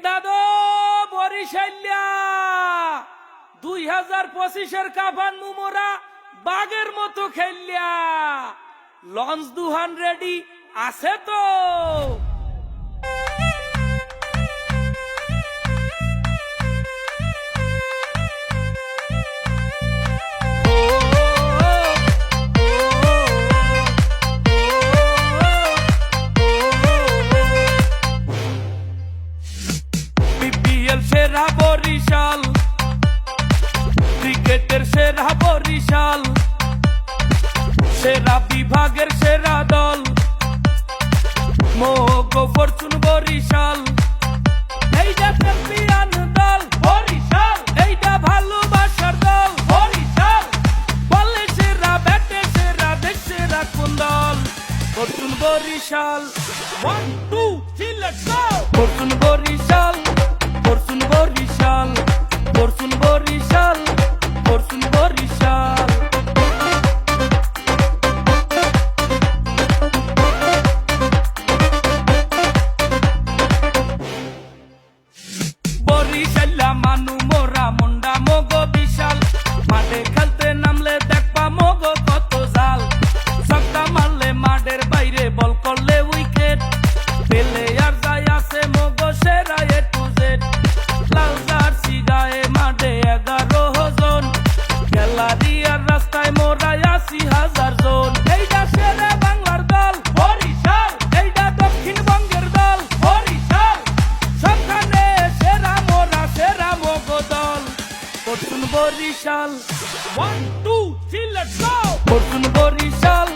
দাদু বরিশাল্যা দুই হাজার পঁচিশের কাফান মুমোরা বাঘের মতো খেললিয়া লঞ্চ দুহান রেডি আছে তো। বিপিএল সেরা বরিশাল। ক্রিকেটের সেরা বরিশাল। সেরা বিভাগের সেরা দল। মোগো ফরচুন বরিশাল। এইটা চ্যাম্পিয়ন দল, বরিশাল। এইটা ভালোবাসার দল, বরিশাল। বলে সেরা ব্যাটে সেরা দেশ সেরা কোন দল। Fortune Barishal one two three let's go fortune Barishal. Fortune Barishal fortune Barishal. Fortune Barishal. One two three let's go fortune Barishal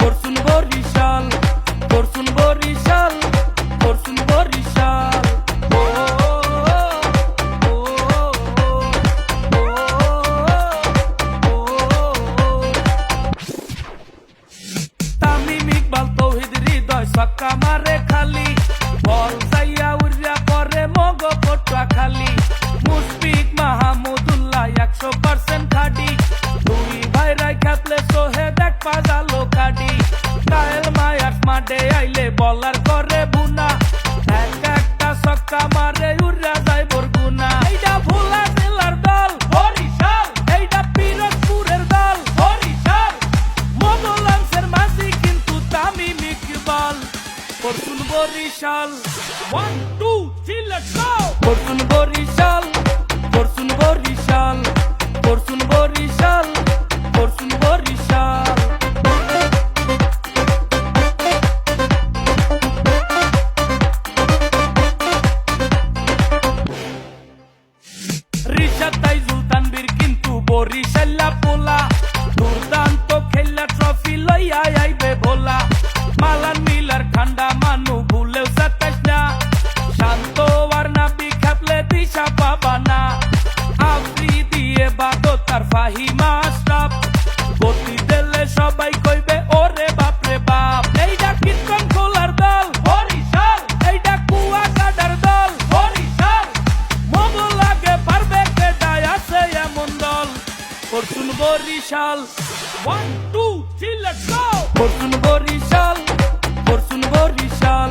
fortune Barishal fortune Barishal fortune Barishal. Tamim Iqbal, Towhid, Hridoy সক্কা মারে দেখ কাটি কায়েল Maya's মাঠে আইলে বলার করে বুনা। এক একটা সক্কা মারে উড়িয়া যায় বরগুনা। এইটা ভোলা জেলার দল বরিশাল এইটা পিরোজপুরের দল বরিশাল মোগলাংসের মাঝি কিন্তু Tamim Iqbal fortune Barishal one two three let's go fortune Barishal fortune Barishal fortune Barishal. বরিশাল্লা পোলা। দুর্দান্ত খেলা ট্রফি লইয়া আইবে ভোলা। মালান মিলার ঠান্ডা, মানু ভুলেও সাতাইস না। শান্ত আর নাবি খাপলে দিশা পাবা না। আফ্রি দিয়ে বাদো তার ফাহিমা স্টাপ গতি দিলে সবাই কইবে, ওরে বাপরে বাপ। এইটা কীর্তন খোলার Barishal. One two three let's go fortune Barishal fortune Barishal.